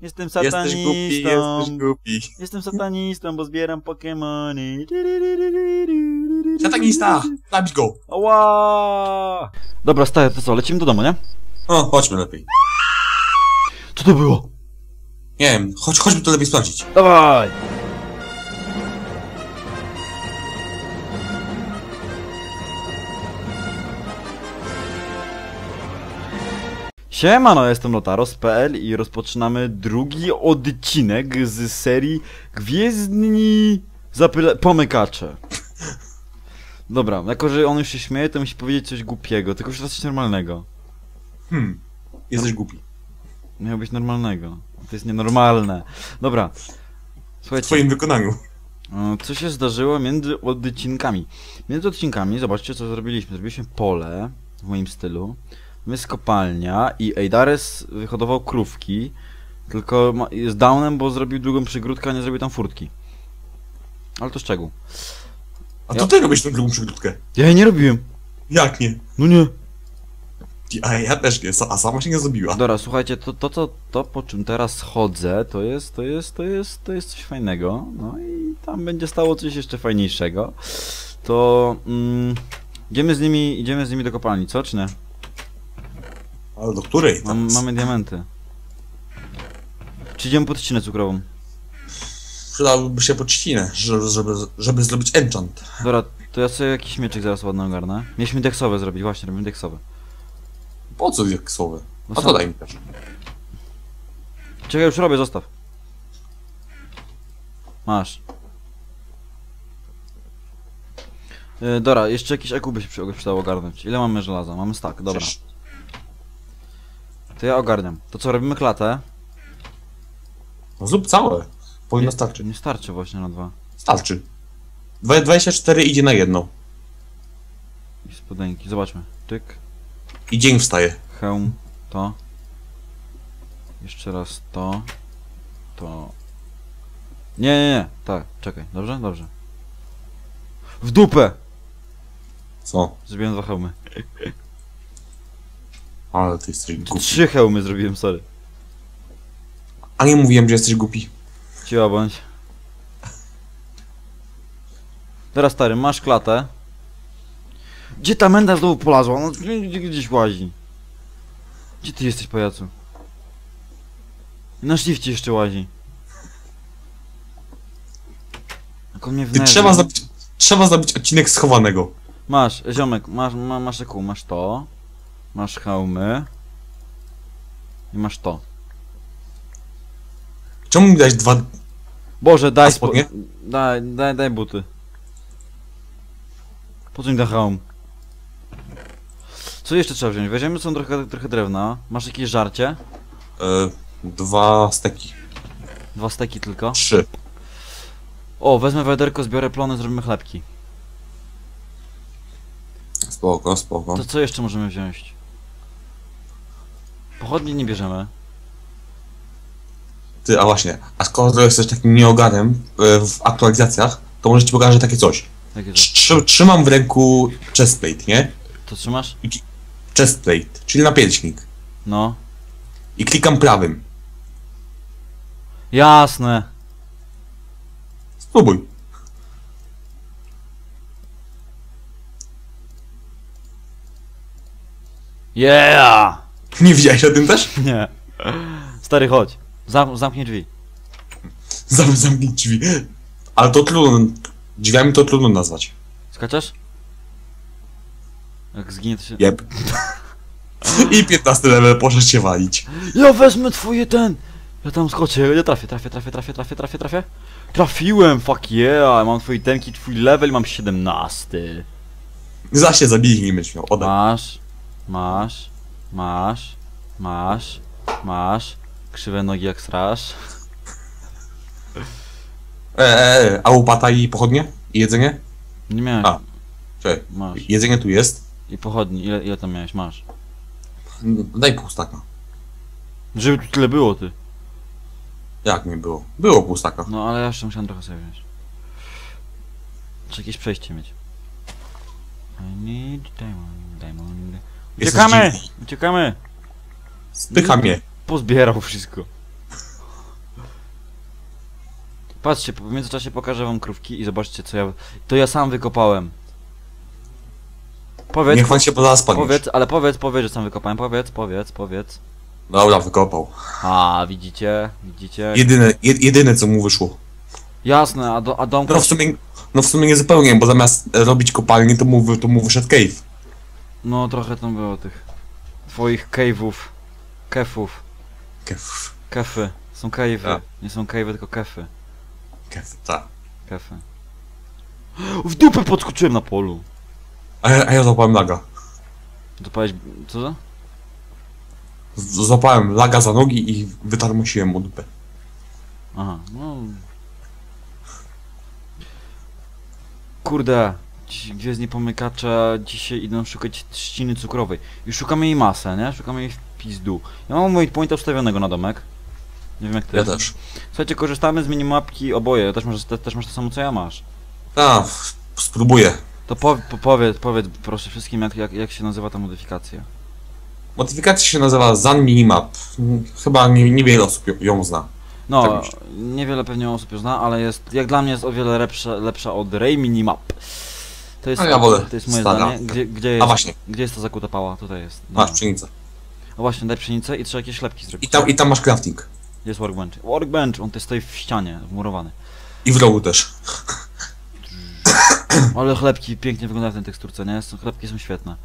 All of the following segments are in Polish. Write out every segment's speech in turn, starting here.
Jestem Jesteś głupi, satanistą. jesteś głupi. Jestem satanistą, bo zbieram Pokemony. Satanista! Zabić go! Ała! Dobra, staję, to co, lecimy do domu, nie? O, chodźmy lepiej. Co to było? Nie wiem, chodź, chodźmy to lepiej sprawdzić. Dawaj! Siemano, jestem Lotaros.pl i rozpoczynamy drugi odcinek z serii Gwiezdni Zapyle... Pomykacze. Dobra, jako że on już się śmieje, to musi powiedzieć coś głupiego, tylko już coś normalnego. Hmm, jesteś głupi. Miało być normalnego. To jest nienormalne. Dobra. W Słuchajcie. twoim wykonaniu. Co się zdarzyło między odcinkami? Między odcinkami, zobaczcie co zrobiliśmy. Zrobiliśmy pole w moim stylu. Jest kopalnia i Eidares wyhodował krówki. Tylko ma- jest downem, bo zrobił drugą przygródkę, a nie zrobił tam furtki. Ale to szczegół. A Ja- to ty robisz tą drugą przygródkę. Ja jej nie robiłem. Jak nie? No nie. A ja też nie, a sama się nie zrobiła. Dobra, słuchajcie, to, to, to, to po czym teraz chodzę, to jest, to jest, to jest, to jest coś fajnego. No i tam będzie stało coś jeszcze fajniejszego. To mm, idziemy z nimi, idziemy z nimi do kopalni, co czy nie? Ale do której? Mam, mamy diamenty. Czy idziemy po trzcinę cukrową? Przydałoby się poczcinę, żeby, żeby, żeby zrobić enchant. Dobra, to ja sobie jakiś mieczyk zaraz ładny ogarnę. Mieliśmy deksowe zrobić, właśnie, robimy deksowe. Po co jak słowy? No A to daj mi też. Czekaj, już robię, zostaw. Masz. Yy, dobra, jeszcze jakiś EQ by się przy- przydało ogarnąć. Ile mamy żelaza? Mamy stack, dobra. Przecież To ja ogarniam. To co, robimy klatę? No zrób całe. Powinno Nie- starczyć. Nie starczy właśnie na dwa. Starczy. Dwa- 24 idzie na jedno. I spodenki, zobaczmy. Tyk, I dzień wstaje. hełm, to. Jeszcze raz to. To. Nie, nie, nie. Tak, czekaj. Dobrze? Dobrze. W dupę! Co? Zrobiłem dwa hełmy. Ale ty jesteś głupi. Trzy hełmy zrobiłem, sorry. A nie mówiłem, że jesteś głupi. Ciła bądź. Teraz stary, masz klatę. Gdzie ta menda znowu polazła? No, gdzie- gdzie- gdzieś łazi. Gdzie ty jesteś, pajacu? Na szlifcie jeszcze łazi. Jak on mnie Ty wnerwi. trzeba zrobić, trzeba zrobić odcinek schowanego. Masz, ziomek, masz, ma, masz eku, masz to. Masz hełmy. I masz to. Czemu mi dać dwa... Boże, daj spodnie? Daj, daj, daj buty. Po co mi da hełm? Co jeszcze trzeba wziąć? Weźmiemy są trochę, trochę drewna. Masz jakieś żarcie? E, dwa steki. Dwa steki tylko. Trzy. O, wezmę wiaderko, zbiorę plony, zrobimy chlebki. Spoko, spoko. To co jeszcze możemy wziąć? Pochodnie nie bierzemy. Ty, a właśnie. A skoro jesteś takim nieogarem e, w aktualizacjach, to może ci pokażę takie coś. Jakie to? Trzy, trzymam w ręku chestplate, nie? To trzymasz? Chestplate, czyli napięcznik. No. I klikam prawym. Jasne. Spróbuj. Yeah! Nie widziałeś o tym też? Nie. Stary, chodź. Zam zamknij drzwi. Zam, zamknij drzwi. Ale to trudno. Drzwiami to trudno nazwać. Skaczesz? Jak zginie to się... Jeb. I 15 level poszedł się walić. Ja wezmę twoje ten! Ja tam skoczę, ja trafię, trafię, trafię, trafię, trafię, trafię, trafię. Trafiłem, fuck yeah, mam twoje tenki, twój level, mam 17. Zaś się zabij nie będziesz miał. Oddaj. Masz, masz, masz, masz, masz. Krzywe nogi jak straż. E, e, e, a łopata i pochodnie? I jedzenie? Nie miałeś. A. Czekaj. Masz. Jedzenie tu jest. I pochodni, ile, ile tam miałeś? Masz. No, Daj pół staka. Żeby tu tyle było, ty. Jak nie było? Było pół staka. No ale ja jeszcze musiałem trochę sobie wziąć. Trzeba jakieś przejście mieć. I need diamond, diamond. Jesteś Uciekamy! dziwny. Uciekamy! Spycha mnie. Pozbierał wszystko. Patrzcie, w międzyczasie pokażę wam krówki i zobaczcie co ja... To ja sam wykopałem. Powiedz, Niech pan się poda spadnie. powiedz, ale powiedz, powiedz, że sam wykopałem. Powiedz, powiedz, powiedz. Dobra, wykopał. A, widzicie, widzicie. Jedyne, jed, jedyne co mu wyszło. Jasne, a, do, a domka... No w sumie, no w sumie nie zupełnie, bo zamiast robić kopalnię, to mu, wy- to mu wyszedł cave. No trochę tam było tych... Twoich cave'ów. Kefów. Cave. Kefy. Są cave'y. Nie są cave'y, tylko kefy. Cave, tak. Kefy. W dupę podskoczyłem na polu. A ja, a ja złapałem laga. Powiedz, co za? Z- Złapałem laga za nogi i wytarmosiłem mu dupę. Aha, no... Kurde, ci gwiezdni pomykacze dzisiaj idą szukać trzciny cukrowej. I szukamy jej masę, nie? Szukamy jej w pizdu. Ja mam mój point ustawionego na domek. Nie wiem jak ty. Ja też. Słuchajcie, korzystamy z minimapki oboje. Też masz, te, też masz to samo co ja masz. A, spróbuję. To po, po, powiedz, powiedz proszę wszystkim jak, jak, jak się nazywa ta modyfikacja. Modyfikacja się nazywa Zan Minimap. Chyba nie, niewiele osób ją- ją zna. No, Tak niewiele pewnie osób już zna, ale jest, jak dla mnie jest o wiele lepsza, lepsza od Ray Minimap. To jest, A ja wolę to jest moje stara. zdanie. Gdzie, gdzie, jest, A właśnie, gdzie jest ta zakuta pała? Tutaj jest. masz Dobra. pszenicę. O właśnie, daj pszenicę i trzeba jakieś chlebki I zrobić. tam, I tam masz crafting. Jest workbench. Workbench, on tutaj stoi w ścianie, wmurowany. I w rogu też. Ale chlebki pięknie wyglądają w tej teksturce, nie? Są- Chlebki są świetne.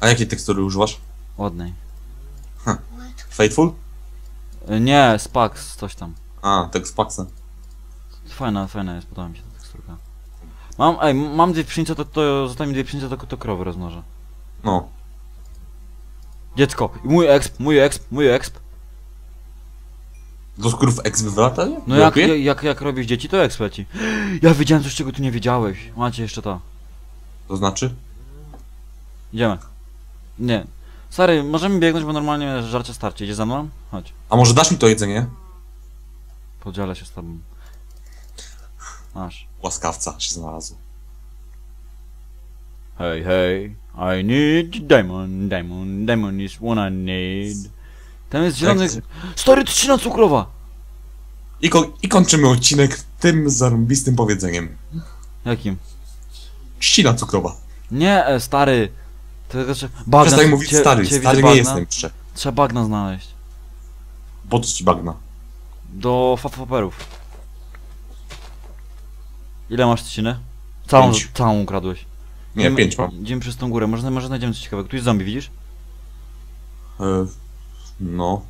A jakiej tekstury używasz? Ładnej. Faithful? Y, Nie, Spax, coś tam. A, tekst Paxa. Fajna, fajna jest, podoba mi się ta teksturka. Mam, ej, mam dwie pszenice, to, to zostań mi dwie pszenice, to, to krowy rozmnożę. No. Dziecko, mój exp, mój exp, mój exp. Do skórów ex wywrata? No jak, jak, jak, jak robisz dzieci, to exp leci. Ja wiedziałem coś, czego ty nie wiedziałeś. Macie jeszcze to. To znaczy? Idziemy. Nie. Stary, możemy biegnąć, bo normalnie żarcie starcie. Idziesz za mną? Chodź. A może dasz mi to jedzenie? Podzielę się z tobą. Masz. Łaskawca się znalazł. Hey, hey, I need diamond, diamond, diamond is what I need. Tam jest zielony... Stary, trzcina cukrowa! I, ko- I kończymy odcinek tym zarąbistym powiedzeniem. Jakim? Trzcina cukrowa. Nie, e, stary. Tylko trzeba... Bagna, Przestań mówić cie- stary, cię stary nie bagna? jestem jeszcze. Trzeba bagna znaleźć. Po co ci bagna? Do fafaperów. Ile masz trzciny? Całą, Pięć. całą ukradłeś. Nie, Idziemy- pięć mam. Idziemy przez tą górę, może, może znajdziemy coś ciekawego. Tu jest zombie, widzisz? E, no.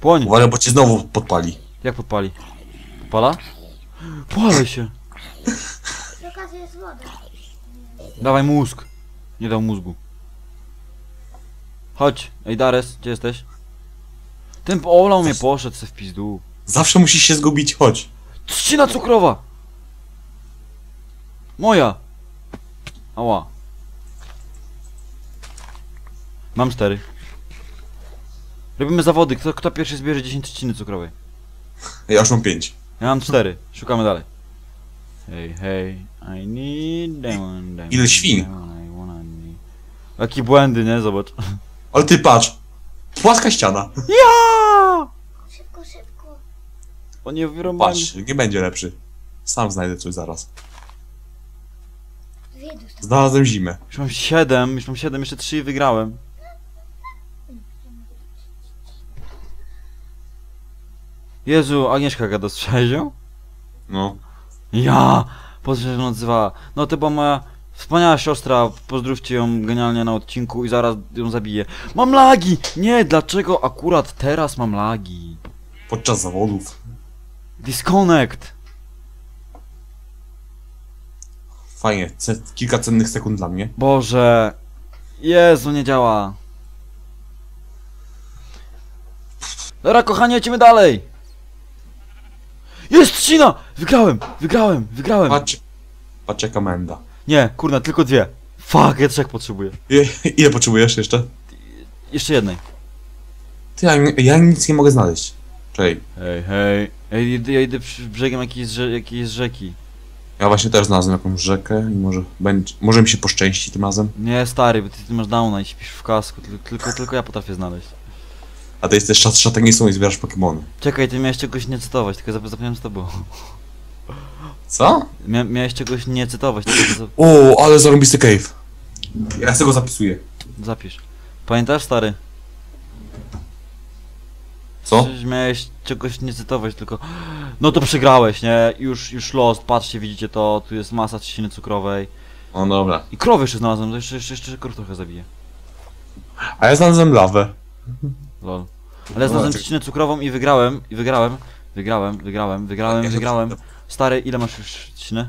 Płoń! Uwaga, bo cię znowu podpali. Jak podpali? Podpala? Płalę się! Jest woda. Dawaj mózg! Nie dał mózgu. Chodź, ej Dares, gdzie jesteś? Ten olał mnie poszedł se w pizdu. Zawsze musisz się zgubić, chodź. Trzcina cukrowa! Moja! Ała. Mam cztery. Robimy zawody, kto, kto pierwszy zbierze 10 trzciny cukrowej. Ja już mam pięć. Ja mam cztery, szukamy dalej. Hej, hej, I need diamond, diamond. Ile świn? diamond, I wanna need- Jakie błędy, nie? Zobacz. Ale ty patrz. Płaska ściana. Ja! Szybko, szybko. O nie wyrąbałem. Patrz, nie będzie lepszy. Sam znajdę coś zaraz. Znalazłem zimę. Już mam siedem, już mam siedem, jeszcze trzy i wygrałem. Jezu, Agnieszka gada z ją? No. Ja! Po co się nazywa? No to była moja wspaniała siostra, pozdrówcie ją genialnie na odcinku i zaraz ją zabiję. Mam lagi! Nie, dlaczego akurat teraz mam lagi? Podczas zawodów. Disconnect! Fajnie. Ce kilka cennych sekund dla mnie. Boże! Jezu, nie działa. Dobra, kochanie, lecimy dalej! Jest trzcina! Wygrałem! Wygrałem! Wygrałem! Patrz. Patrz jaka menda. Nie, kurna, tylko dwie. Fuck, ja trzech potrzebuję. I- Ile potrzebujesz jeszcze? Jeszcze jednej. Ty, ja, ja nic nie mogę znaleźć. Czej. Hej, hej. Ej, idę- ja idę przy brzegiem jakiejś, rze jakiejś rzeki. Ja właśnie też znalazłem jakąś rzekę i może będzie, może mi się poszczęści tym razem. Nie, stary, bo ty, ty masz downa i śpisz w kasku, tylko, tylko, tylko ja potrafię znaleźć. A ty jesteś szat szatagnistą i zbierasz Pokemony. Czekaj, ty miałeś czegoś nie cytować, tylko zap- zapomniałem co to było. Co? Mia miałeś czegoś nie cytować, tylko O, ale zarąbisty cave. Ja sobie go zapisuję. zapisz. Pamiętasz, stary? Co? Przecież miałeś czegoś nie cytować, tylko... No to przegrałeś, nie? Już, już lost, patrzcie, widzicie to, tu jest masa trzciny cukrowej. O, dobra. I krowy jeszcze znalazłem, to jeszcze, jeszcze, jeszcze krów trochę zabiję. A ja znalazłem lawę. Lol. Ale znalazłem ty- trzcinę cukrową i wygrałem, i wygrałem, wygrałem, wygrałem, wygrałem, Ja wygrałem. Stary, ile masz już trzciny?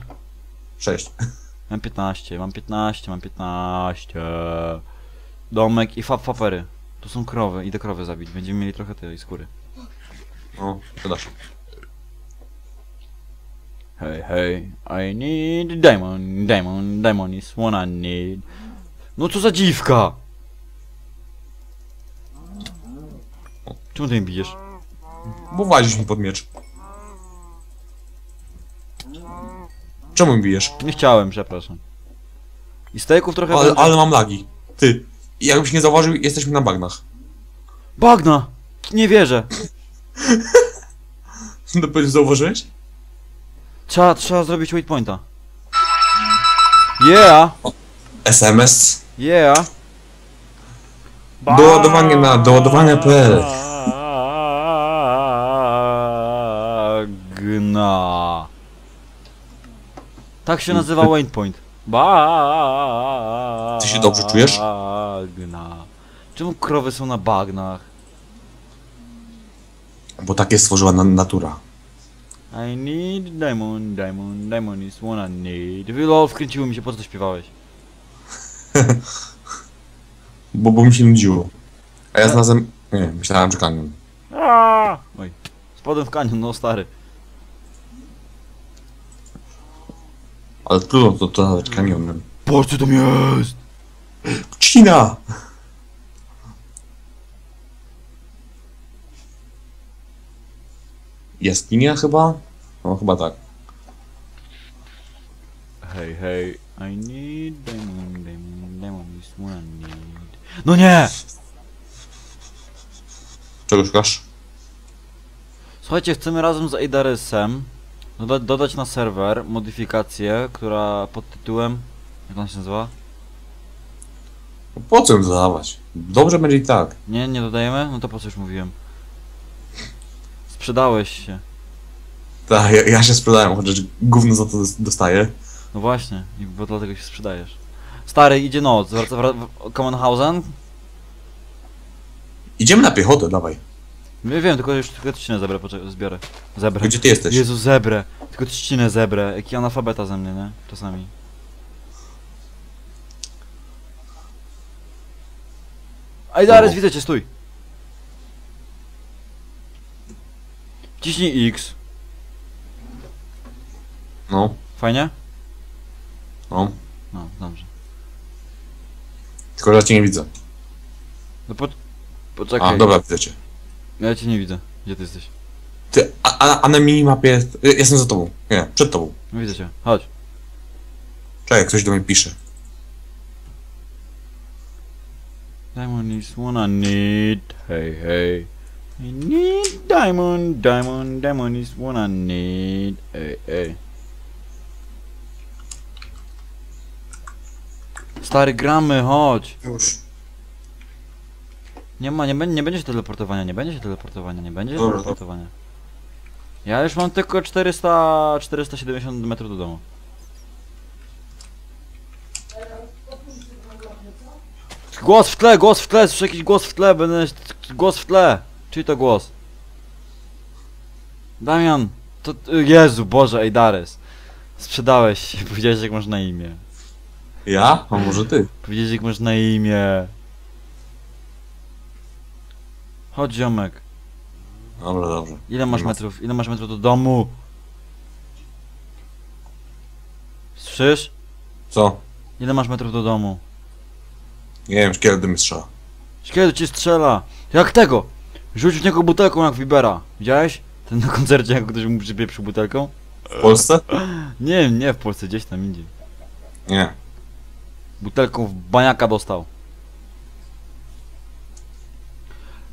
Sześć. Mam 15, mam 15, mam 15. Domek i fab fapery. Tu są krowy, idę krowy zabić, będziemy mieli trochę tej skóry. O, wydasz. Hey, hey, I need diamond, diamond, diamond is what I need. No co za dziwka! Czemu ty mnie bijesz? Bo włazisz mi pod miecz. Czemu mi bijesz? Nie chciałem, przepraszam. I stejków trochę Ale, będzie. ale mam lagi. Ty. Jakbyś nie zauważył, jesteśmy na bagnach. Bagna! Nie wierzę! Dopiero zauważyłeś? Trzeba, trzeba zrobić waypointa. Yeah! SMS. Yeah! Doładowanie na doładowanie.pl Bagna. Tak się nazywa waypoint. Bagna. Ty się dobrze czujesz? Bagna. Czemu krowy są na bagnach? Bo tak jest stworzyła na natura. I need diamond, diamond, diamond is what I need. Lol, wkręciło mi się, po co to śpiewałeś? Bo, bo mi się nudziło. A ja znalazłem... Nie, myślałem, że kanion. Oj, spadłem w kanion, no stary. Ale trudno to, to nazwać kanionem. Po co tam jest? Trzcina! Jaskinia chyba? No chyba tak. Hej, hej, I need diamond, diamond, diamond is I need. No nie! Czego szukasz? Słuchajcie, chcemy razem z Eidaresem doda dodać na serwer modyfikację, która pod tytułem... Jak on się nazywa? Po co ją dodawać? Dobrze będzie i tak. Nie, nie dodajemy? No to po co już mówiłem? Sprzedałeś się. Tak, ja, ja się sprzedałem, chociaż gówno za to dos- dostaję. No właśnie, i bo dlatego się sprzedajesz. Stary, idzie noc, wraca, wraca, Commonhausen? Idziemy na piechotę, dawaj. Nie wiem, tylko już tylko trzcinę zebrę, poczekaj, zbiorę. Zebrę. Gdzie ty jesteś? Jezu, zebrę. Tylko trzcinę zebrę. Jaki analfabeta ze mnie, nie? Czasami. Ej, Dares, No. widzę cię, stój. Ciśnij X. No, Fajnie? no. No, dobrze. Tylko że ja cię nie widzę. No po... Poczekaj. A, dobra, widzę cię. Ja cię nie widzę. Gdzie ty jesteś? Ty, a, a, a na minimapie jest... y, Jestem za tobą. Nie, przed tobą. No widzę cię. Chodź. Czekaj, ktoś do mnie pisze. Diamond is what I need. Hey, hey. I need diamond, diamond, diamond is what I need. Hey, hey. Stary, gramy, chodź. Już. Nie ma, nie, będzie- nie będzie się teleportowania, nie będzie się teleportowania, nie będzie się Dobra. teleportowania. Ja już mam tylko 400, 470 metrów do domu. Głos w tle, głos w tle, słyszę jakiś głos w tle, będę... Głos w tle. Czyj to głos? Damian, to... Jezu, Boże, Ejdares. Sprzedałeś się, powiedziałeś jak masz na imię. Ja? A może ty? Powiedziałeś jak masz na imię. Chodź ziomek. Dobra, dobrze. Ile masz metrów? Ile masz metrów do domu? Słyszysz? Co? Ile masz metrów do domu? Nie wiem, kiedy mi strzela. Szkielet ci strzela! Jak tego? Rzuć w niego butelką jak Vibera. Widziałeś? Ten na koncercie jak ktoś mu przypieprzył butelką? W Polsce? Nie, nie w Polsce, gdzieś tam indziej. Nie. Butelką w baniaka dostał.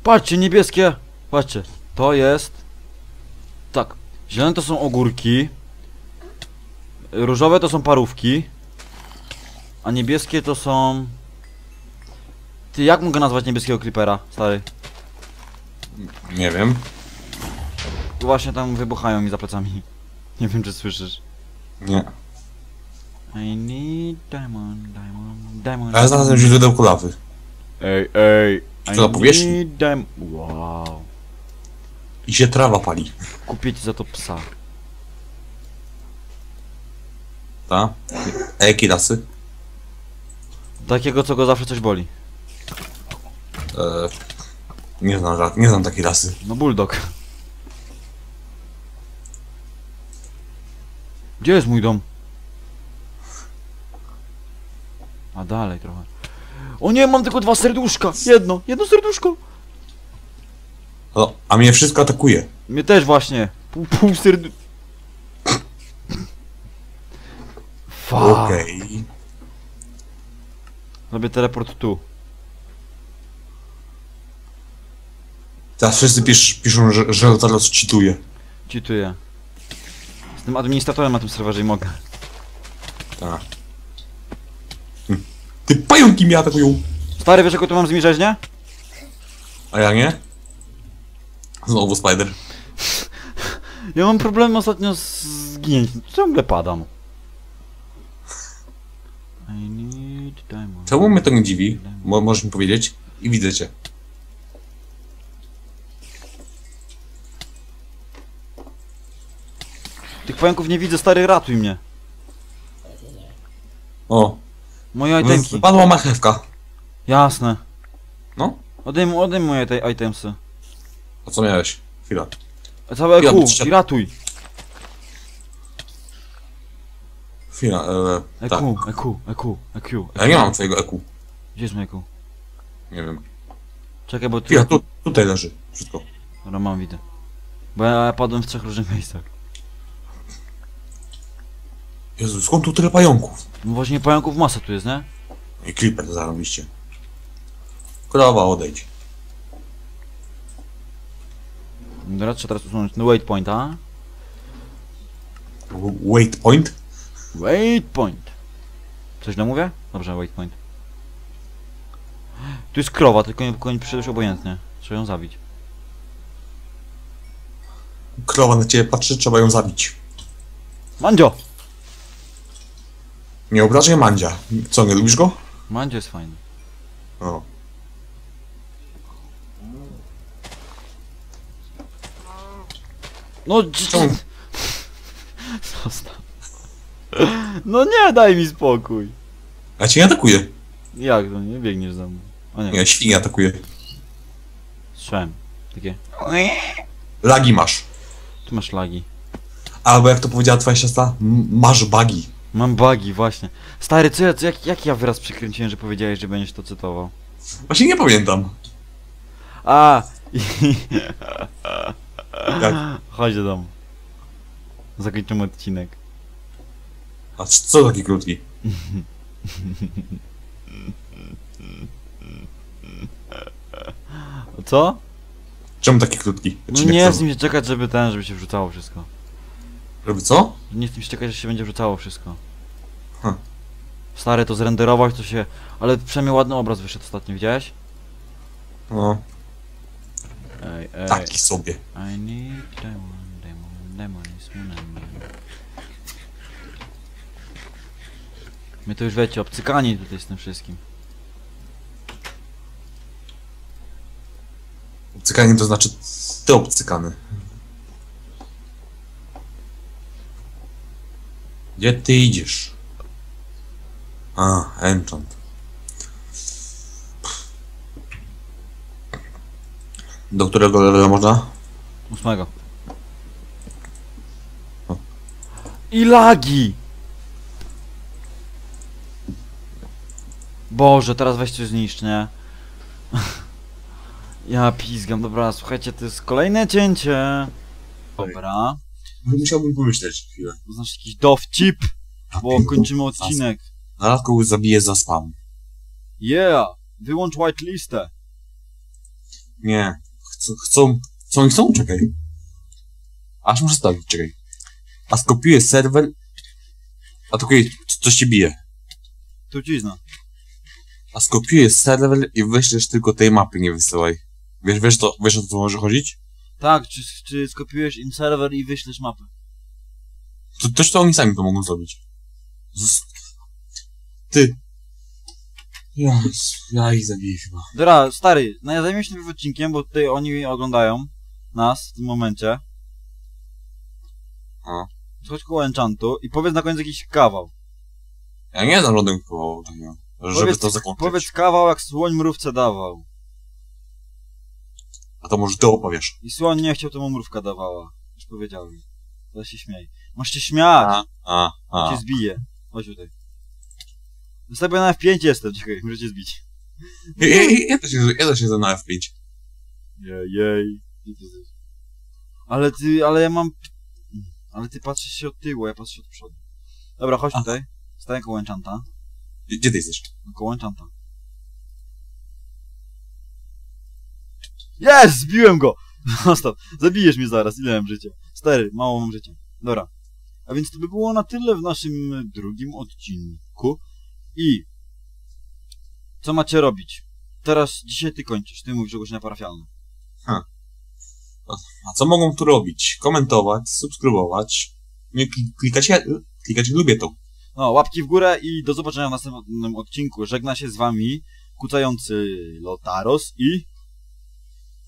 Patrzcie, niebieskie! Patrzcie, to jest... Tak, zielone to są ogórki. Różowe to są parówki. A niebieskie to są... Ty, jak mogę nazwać niebieskiego creepera, stary? Nie wiem. Właśnie tam wybuchają mi za plecami. Nie wiem, czy słyszysz. Nie. I need diamond, diamond, diamond. A ja znalazłem źródełko lawy. Ej, ej. I To na powierzchni? need diam- Wow. I się trawa pali. Kupię ci za to psa. Ta? A jakie rasy? Takiego, co go zawsze coś boli. E, nie znam, nie znam takiej rasy. No bulldog. Gdzie jest mój dom? A dalej trochę. O nie, mam tylko dwa serduszka. Jedno, jedno serduszko. No, a mnie wszystko atakuje. Mnie też właśnie. Pół, pół serdu... Fuck. Okej. Robię teleport tu. Teraz wszyscy pisz, piszą, że, że teraz cheatuje. Czytuję. Jestem administratorem na tym serwerze i mogę. Tak. Hm. Ty pająki mnie atakują! Stary, wiesz jaką tu mam zmierzać, nie? A ja nie? Znowu spider. Ja mam problem ostatnio z zginięciem. Ciągle padam. I need diamond. Czemu mnie to nie dziwi? Mo możesz mi powiedzieć? I widzę cię. Pająków nie widzę, stary, ratuj mnie. O, Moje itemki. wypadła marchewka. Jasne. No? Odejm, odejm moje te itemsy. A co miałeś? Chwila. Całe Ja EQ bym i ratuj. Chwila, e, EQ, tak. EQ, EQ, EQ. Ja nie mam twojego EQ. Gdzie jest moje EQ? Nie wiem. Czekaj, bo tu... Chwila, tu, tutaj leży. Wszystko. Dobra, mam, widzę. Bo ja padłem w trzech różnych miejscach. Jezu, skąd tu tyle pająków? No właśnie pająków masa tu jest, nie? I creeper zarobiście. Krowa, odejdź. Dobra, trzeba teraz usunąć no wait point, a? Wait point? Wait point. Coś źle mówię? Dobrze, wait point. Tu jest krowa, tylko nie powinien przyjść obojętnie. Trzeba ją zabić. Krowa na ciebie patrzy, trzeba ją zabić. Mandzio! Nie obrażaj Mandzia. Co, nie lubisz go? Mandzio jest fajny. O. No, Czemu? Zostaw. No nie, daj mi spokój. Ja cię nie atakuję. Jak to, nie biegniesz za mną? O nie, Nie, świnie atakuje. słyszałem. Takie, Lagi masz. tu masz lagi. Albo jak to powiedziała twoja siostra, m- masz bagi. Mam bugi, właśnie. Stary, co ja, co, jak, jak ja wyraz przekręciłem, że powiedziałeś, że będziesz to cytował? Właśnie nie pamiętam. A! Jak? Chodź do domu. Zakończymy odcinek. A co taki krótki? Co? Czemu taki krótki? No Odcinek nie co? chcę mi się czekać, żeby ten, żeby się wrzucało wszystko. Żeby co? Nie chcę czekać, że się będzie wrzucało wszystko. Hm. Stary, to zrenderować to się... Ale przynajmniej ładny obraz wyszedł ostatnio, widziałeś? No, Ej, ej. taki sobie. I need demon, demon, demon is. My to już wiecie, obcykani tutaj z tym wszystkim. Obcykanie to znaczy ty obcykany. Gdzie ty idziesz? A, enchant. Do którego levela można? Ósmego. O. I lagi! Boże, teraz weź coś zniszcz, nie? Ja pizgam, dobra, słuchajcie, to jest kolejne cięcie. Dobra. Musiałbym pomyśleć chwilę. To znaczy jakiś dowcip, bo kończymy odcinek. Zaraz kogoś zabiję za spam. Yeah! Wyłącz whitelistę. Nie. Chcą, chcą, co oni chcą? Czekaj. Aż muszę stawić, czekaj. A skopiuję serwer A kiedy coś ci bije. Trucizna. A skopiujesz serwer i wyślesz tylko tej mapy, nie wysyłaj. Wiesz, wiesz, to, wiesz o co może chodzić? Tak, czy, czy skopiujesz im serwer i wyślesz mapę? To też to oni sami to mogą zrobić. Z... Ty. Ja, ja ich zabiję chyba. Dobra, stary, no ja zajmę się tym odcinkiem, bo tutaj oni oglądają nas w tym momencie. A. Chodź koło enchantu i powiedz na końcu jakiś kawał. Ja nie znam żadnego takiego, żeby Powiedz, to zakończyć. powiedz kawał jak słoń mrówce dawał. A to może ty opowiesz. I słoń nie chciał, to mu mrówka dawała. Już powiedziałem. Teraz się śmiej. Masz się śmiać, A, a, a. cię zbije. Chodź tutaj. Sobie na F5 jestem, czekaj, muszę cię zbić. Ja, ja, ja, też, ja też jestem na F5. Jej, jej. Ale ty, ale ja mam... Ale ty patrzysz się od tyłu, ja patrzę od przodu. Dobra, chodź tutaj. Staję koło enchanta. Gdzie ty jesteś? Koło enchanta. Jest! Zbiłem go! Zostaw. Zabijesz mnie zaraz. Ile mam życia? Stary, mało mam życia. Dobra. A więc to by było na tyle w naszym drugim odcinku. I... Co macie robić? Teraz, dzisiaj ty kończysz. Ty mówisz ogłoszenia parafialne. A co mogą tu robić? Komentować, subskrybować, nie kli- klikać, klikać lubię to. No, łapki w górę i do zobaczenia w następnym odcinku. Żegna się z wami kucający Lotaros i...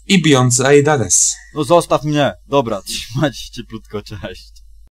I bijący Aidares. No zostaw mnie! Dobra, trzymajcie się cieplutko, cześć.